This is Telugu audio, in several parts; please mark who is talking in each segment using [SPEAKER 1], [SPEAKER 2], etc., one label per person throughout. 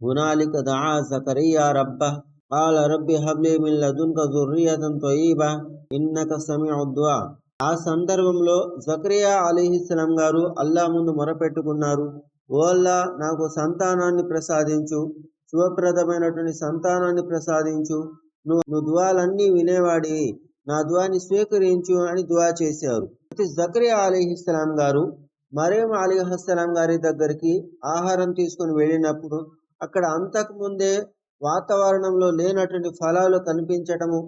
[SPEAKER 1] هنالك دعا زكريا ربه قال رب هب لي من لدنك ذرية طيبة إنك سميع الدعاء ఆ సందర్భంలో జకరియా అలీహిస్సలాం గారు అల్లా ముందు మొరపెట్టుకున్నారు ఓ అల్లా నాకు సంతానాన్ని ప్రసాదించు శుభప్రదమైనటువంటి సంతానాన్ని ప్రసాదించు నువ్వు నువ్వు దువాలన్నీ వినేవాడి నా దువాని స్వీకరించు అని దువా చేశారు జకరియా అలీహిస్సలాం గారు మరేం అలీహస్సలాం గారి దగ్గరికి ఆహారం తీసుకుని వెళ్ళినప్పుడు అక్కడ అంతకు ముందే వాతావరణంలో లేనటువంటి ఫలాలు కనిపించటము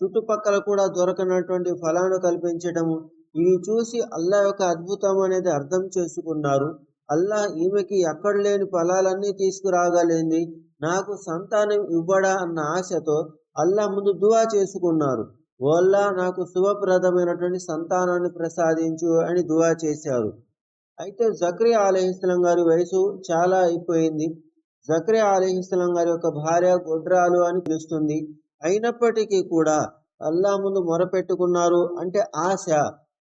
[SPEAKER 1] చుట్టుపక్కల కూడా దొరకనటువంటి ఫలాలు కల్పించటము ఇవి చూసి అల్లా యొక్క అద్భుతం అనేది అర్థం చేసుకున్నారు. అల్లా ఈమెకి ఎక్కడ లేని ఫలాలన్నీ తీసుకురాగలేని నాకు సంతానం ఇవ్వడా అన్న ఆశతో అల్లా ముందు దువా చేసుకున్నారు. వల్ల నాకు శుభప్రదమైనటువంటి సంతానాన్ని ప్రసాదించు అని దువా చేశారు. అయితే జక్రియా అలహిస్లం గారి వయసు చాలా అయిపోయింది. జక్రే అలీహిస్లాం గారి యొక్క భార్య గొడ్రాలు అని పిలుస్తుంది. అయినప్పటికీ కూడా అల్లా ముందు మొరపెట్టుకున్నారు. అంటే ఆశ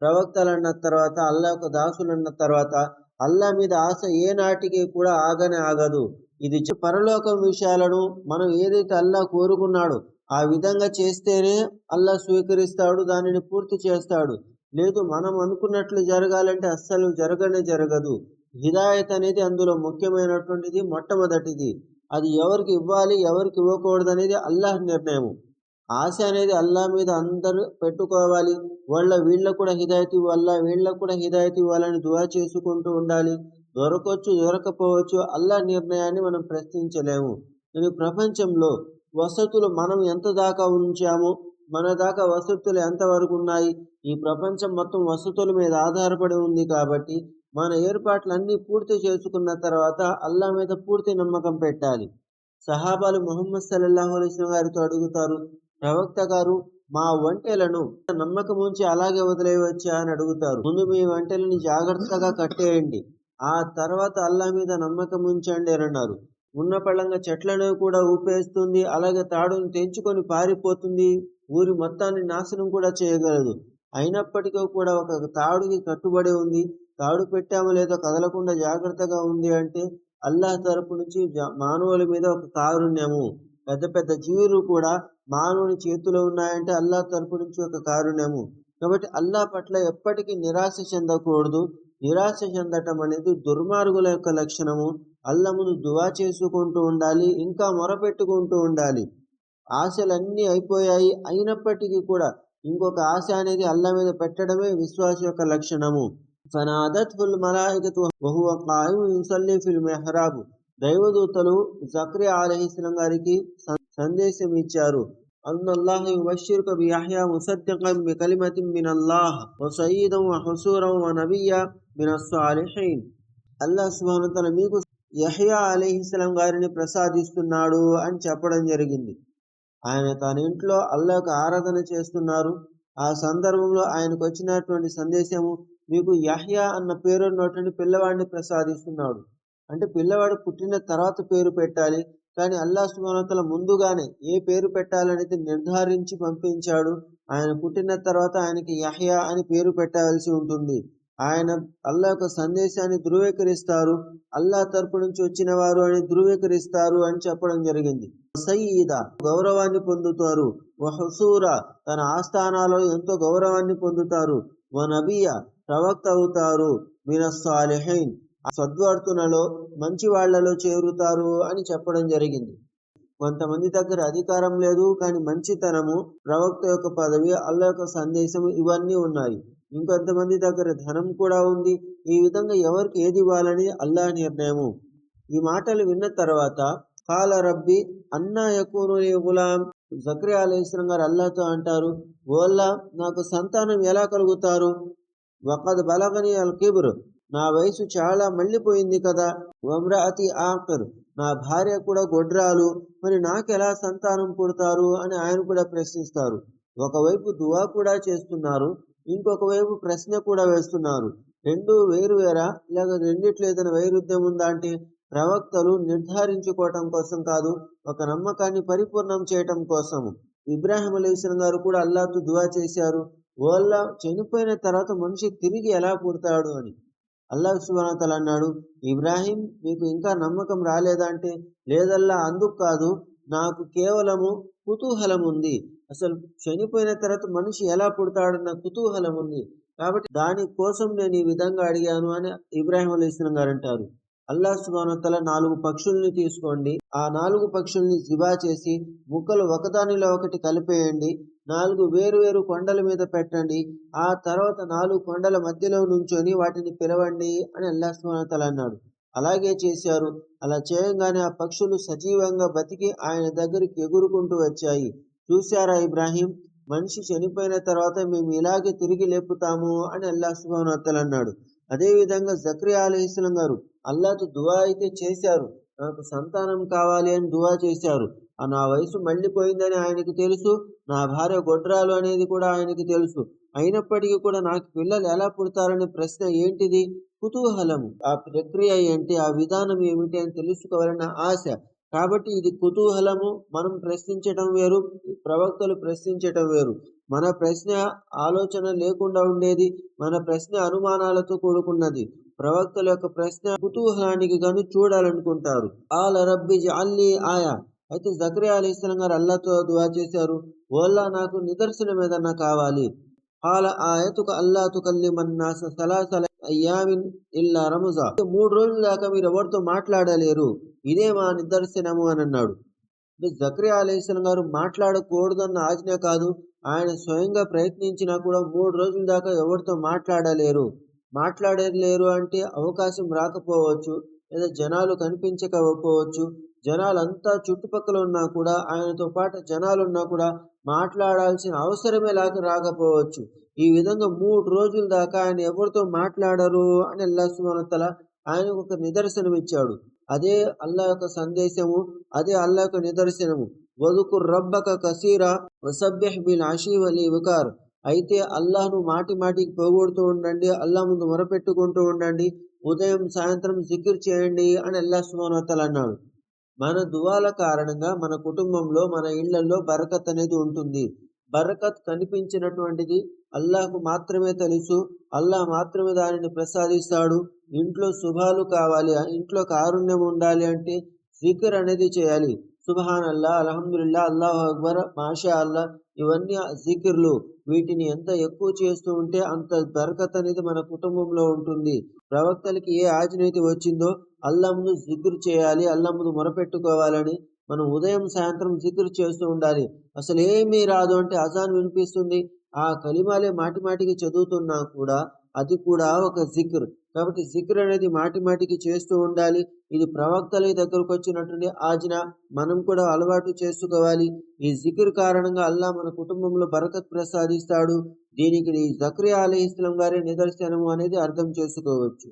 [SPEAKER 1] ప్రవక్తలు అన్న తర్వాత అల్లా యొక్క దాసులు అన్న తర్వాత అల్లా మీద ఆశ ఏ నాటికి కూడా ఆగనే ఆగదు. ఇది పరలోకం విషయాలను మనం ఏదైతే అల్లా కోరుకున్నాడో ఆ విధంగా చేస్తేనే అల్లా స్వీకరిస్తాడు దానిని పూర్తి చేస్తాడు. లేదు మనం అనుకున్నట్లు జరగాలంటే అస్సలు జరగనే జరగదు. హిదాయత్ అనేది అందులో ముఖ్యమైనటువంటిది మొట్టమొదటిది. అది ఎవరికి ఇవ్వాలి ఎవరికి ఇవ్వకూడదు అనేది అల్లాహ్ నిర్ణయం ఆశ అనేది అల్లా మీద అందరూ పెట్టుకోవాలి. వాళ్ళ వీళ్ళకు కూడా హిదాయత్ ఇవ్వాలా వీళ్ళకు కూడా హిదాయత్ ఇవ్వాలని దువా చేసుకుంటూ ఉండాలి. దొరకవచ్చు దొరకపోవచ్చు అల్లా నిర్ణయాన్ని మనం ప్రశ్నించలేము. ఇది ప్రపంచంలో వసతులు మనం ఎంత దాకా ఉంచామో మన దాకా వసతులు ఎంతవరకు ఉన్నాయి? ఈ ప్రపంచం మొత్తం వసతుల మీద ఆధారపడి ఉంది కాబట్టి మన ఏర్పాట్లన్నీ పూర్తి చేసుకున్న తర్వాత అల్లా మీద పూర్తి నమ్మకం పెట్టాలి. సహాబాలు మొహమ్మద్ సల్లాహు అలైస్లం గారితో అడుగుతారు ప్రవక్త గారు మా వంటెలను నమ్మకం ఉంచి అలాగే వదిలేయవచ్చా? అని అడుగుతారు. ముందు మీ వంటలని జాగ్రత్తగా కట్టేయండి. ఆ తర్వాత అల్లా మీద నమ్మకం ఉంచండి అని అన్నారు. ఉన్న పళ్ళంగా చెట్లను కూడా ఊపేస్తుంది అలాగే తాడును తెంచుకొని పారిపోతుంది. ఊరి మొత్తాన్ని నాశనం కూడా చేయగలదు. అయినప్పటికీ కూడా ఒక తాడుకి కట్టుబడి ఉంది. తాడు పెట్టామో లేదో కదలకుండా జాగ్రత్తగా ఉంది అంటే అల్లాహ్ తరపు నుంచి మానవుల మీద ఒక కారుణ్యము. పెద్ద పెద్ద జీవులు కూడా మానవుని చేతిలో ఉన్నాయంటే అల్లాహ్ తరపు నుంచి ఒక కారుణ్యము. కాబట్టి అల్లాహ్ పట్ల ఎప్పటికీ నిరాశ చెందకూడదు. నిరాశ చెందటం అనేది దుర్మార్గుల యొక్క లక్షణము. అల్ల ముందు దువా చేసుకుంటూ ఉండాలి ఇంకా మొరపెట్టుకుంటూ ఉండాలి. ఆశలన్నీ అయిపోయాయి. అయినప్పటికీ కూడా ఇంకొక ఆశ అనేది అల్ల మీద పెట్టడమే విశ్వాస యొక్క లక్షణము. ఫనాదత్ మలాహికతు వహువ కాయు ఇన్సల్లి ఫిల్ మెహరాబు దైవదూతలు జక్రి ఆలహిస్లం గారికి సందేశం ఇచ్చారు అన్నల్లాహ్ అల్లాహ్ అల్లాహ్ తన మీకు గారిని ప్రసాదిస్తున్నాడు అని చెప్పడం జరిగింది. ఆయన తన ఇంట్లో అల్లాకు ఆరాధన చేస్తున్నారు ఆ సందర్భంలో ఆయనకు వచ్చినటువంటి సందేశము మీకు యహ్యా అన్న పేరు ఉన్నటువంటి పిల్లవాడిని ప్రసాదిస్తున్నాడు. అంటే పిల్లవాడు పుట్టిన తర్వాత పేరు పెట్టాలి. కానీ అల్లా సుమానతల ముందుగానే ఏ పేరు పెట్టాలనేది నిర్ధారించి పంపించాడు ఆయన పుట్టిన తర్వాత ఆయనకి యహ్యా అని పేరు పెట్టవలసి ఉంటుంది. ఆయన అల్లా యొక్క సందేశాన్ని ధృవీకరిస్తారు. అల్లా తరపు నుంచి వచ్చిన వారు అని ధృవీకరిస్తారు అని చెప్పడం జరిగింది. సయీద గౌరవాన్ని పొందుతారు. వహసూర తన ఆస్థానాలలో ఎంతో గౌరవాన్ని పొందుతారు. వ ప్రవక్త అవుతారు మినస్సాలిహైన్ సద్వర్తునలో మంచి వాళ్ళలో చేరుతారు అని చెప్పడం జరిగింది. కొంతమంది దగ్గర అధికారం లేదు కానీ మంచితనము ప్రవక్త యొక్క పదవి అల్ల యొక్క సందేశం ఇవన్నీ ఉన్నాయి. ఇంకొంతమంది దగ్గర ధనం కూడా ఉంది. ఈ విధంగా ఎవరికి ఏది ఇవ్వాలని అల్లా నిర్ణయము. ఈ మాటలు విన్న తర్వాత కాల రబ్బి అన్నా యకూను గులాం జక్రి అలహిస్లం గారు అల్లాతో అంటారు. ఓల్లా నాకు సంతానం ఎలా కలుగుతారు? వకద్ బలగని అల్ కిబుర్ నా వయసు చాలా మళ్ళీపోయింది కదా. వమ్రాతి ఆఖర్. నా భార్య కూడా గొడ్రాలు. మరి నాకెలా సంతానం పుడతారు అని ఆయన కూడా ప్రశ్నిస్తారు. ఒకవైపు దువా కూడా చేస్తున్నారు. ఇంకొక వైపు ప్రశ్న కూడా వేస్తున్నారు. రెండు వేరు వేరా లేక రెండిట్లో ఏదైనా వైరుధ్యం ఉందా అంటే ప్రవక్తలు నిర్ధారించుకోవటం కోసం కాదు ఒక నమ్మకాన్ని పరిపూర్ణం చేయటం కోసము. ఇబ్రాహిం అలీస్లం గారు కూడా అల్లాతో దువా చేశారు. వాళ్ళ చనిపోయిన తర్వాత మనిషి తిరిగి ఎలా పుడతాడు అని అల్లాహ్ సుబానతలు అన్నాడు ఇబ్రాహీం మీకు ఇంకా నమ్మకం రాలేదా అంటే లేదల్లా అందుకు కాదు. నాకు కేవలము కుతూహలం ఉంది. అసలు చనిపోయిన తర్వాత మనిషి ఎలా పుడతాడన్న కుతూహలం ఉంది. కాబట్టి దాని కోసం నేను ఈ విధంగా అడిగాను అని ఇబ్రాహీం అలీ ఇస్లాం గారు అంటారు. అల్లా సుబానతల నాలుగు పక్షుల్ని తీసుకోండి. ఆ నాలుగు పక్షుల్ని జిబా చేసి ముక్కలు ఒకదానిలో ఒకటి కలిపేయండి. నాలుగు వేరు వేరు కొండల మీద పెట్టండి. ఆ తర్వాత నాలుగు కొండల మధ్యలో నుంచొని వాటిని పిలవండి అని అల్లా సుబానతల అన్నాడు. అలాగే చేశారు. అలా చేయంగానే ఆ పక్షులు సజీవంగా బతికి ఆయన దగ్గరికి ఎగురుకుంటూ వచ్చాయి. చూశారా ఇబ్రాహీం? మనిషి చనిపోయిన తర్వాత మేము ఇలాగే తిరిగి లేపుతాము అని అల్లా సుబానతల అన్నాడు. అదేవిధంగా జక్రియా అలీస్లం గారు అల్లాతో దువా అయితే చేశారు. నాకు సంతానం కావాలి అని దువా చేశారు. నా వయసు మళ్ళీపోయిందని ఆయనకి తెలుసు. నా భార్య గొడ్రాలు అనేది కూడా ఆయనకి తెలుసు. అయినప్పటికీ కూడా నాకు పిల్లలు ఎలా పుడతారనే ప్రశ్న ఏంటిది? కుతూహలం ఆ ప్రక్రియ ఏంటి? ఆ విధానం ఏమిటి అని తెలుసుకోవాలన్న ఆశ. కాబట్టి ఇది కుతూహలము. మనం ప్రశ్నించటం వేరు. ప్రవక్తలు ప్రశ్నించటం వేరు. మన ప్రశ్న ఆలోచన లేకుండా ఉండేది. మన ప్రశ్న అనుమానాలతో కూడుకున్నది. ప్రవక్తల యొక్క ప్రశ్న కుతూహలానికి గాను చూడాలనుకుంటారు. ఆల రబ్బి అల్లి ఆయా అయితే జక్రియా అలీ ఇస్లాం గారు అల్లాతో దువా చేశారు. ఓల్లా నాకు నిదర్శనం ఏదన్నా కావాలి? ఆల ఆయతుక అల్లా తుకల్లిమన్నాస సలాసల అయ్యామిన్ ఇల్లా రముజా. మూడు రోజుల దాకా మీరు ఎవరితో మాట్లాడలేరు? ఇదే మా నిదర్శనము అని అన్నాడు. జక్రియా అలీస్లం గారు మాట్లాడకూడదన్న ఆజ్ఞ కాదు. ఆయన స్వయంగా ప్రయత్నించినా కూడా మూడు రోజుల దాకా ఎవరితో మాట్లాడలేరు. మాట్లాడలేరు అంటే అవకాశం రాకపోవచ్చు. లేదా జనాలు కనిపించకపోవచ్చు. జనాలంతా చుట్టుపక్కల ఉన్నా కూడా ఆయనతో పాటు జనాలున్నా కూడా మాట్లాడాల్సిన అవసరమే లేక రాకపోవచ్చు. ఈ విధంగా మూడు రోజుల దాకా ఆయన ఎవరితో మాట్లాడరు అని అల్లా సుమనతల ఆయనకు ఒక నిదర్శనం ఇచ్చాడు. అదే అల్లా యొక్క సందేశము అదే అల్లా యొక్క నిదర్శనము. వదుకు రబ్బక కసీరా వసభ్యహ్ బిల్ ఆషీవ్ అలీ వికార్ అయితే అల్లాహ్ను మాటి మాటికి పోగొడుతూ ఉండండి అల్లాహ్ ముందు మొరపెట్టుకుంటూ ఉండండి ఉదయం సాయంత్రం జికిర్ చేయండి అని అల్లా సుమనతలు అన్నాడు. మన దువాల కారణంగా మన కుటుంబంలో మన ఇళ్ళలో బరకత్ అనేది ఉంటుంది. బరకత్ కనిపించినటువంటిది అల్లాహకు మాత్రమే తెలుసు. అల్లాహ్ మాత్రమే దానిని ప్రసాదిస్తాడు. ఇంట్లో శుభాలు కావాలి ఇంట్లో కారుణ్యం ఉండాలి అంటే జికర్ అనేది చేయాలి. సుబహాన్ అల్లా అల్హమ్దుల్లా అల్లాహ్ అక్బర్ మాషా అల్లా ఇవన్నీ జికిర్లు. వీటిని ఎంత ఎక్కువ చేస్తూ ఉంటే అంత బరకత్ అనేది మన కుటుంబంలో ఉంటుంది. ప్రవక్తలకి ఏ ఆజ్ఞ వచ్చిందో అల్లా ముందు జిగురు చేయాలి అల్లా ముందు మొరపెట్టుకోవాలని మనం ఉదయం సాయంత్రం జిగురు చేస్తూ ఉండాలి. అసలు ఏమీ రాదు అంటే అజాన్ వినిపిస్తుంది. ఆ కలిమాలే మాటి మాటికి చదువుతున్నా కూడా అది కూడా ఒక జిక్ర్. కాబట్టి జిక్ర్ అనేది మాటి మాటికి చేస్తూ ఉండాలి. ఇది ప్రవక్తల దగ్గరకు వచ్చినటువంటి ఆజ్ఞ. మనం కూడా అలవాటు చేసుకోవాలి. ఈ జిక్ర్ కారణంగా అల్లా మన కుటుంబంలో బరకత్ ప్రసాదిస్తాడు. దీనికి జక్రియా అలీ ఇస్లాం గారి నిదర్శనము అనేది అర్థం చేసుకోవచ్చు.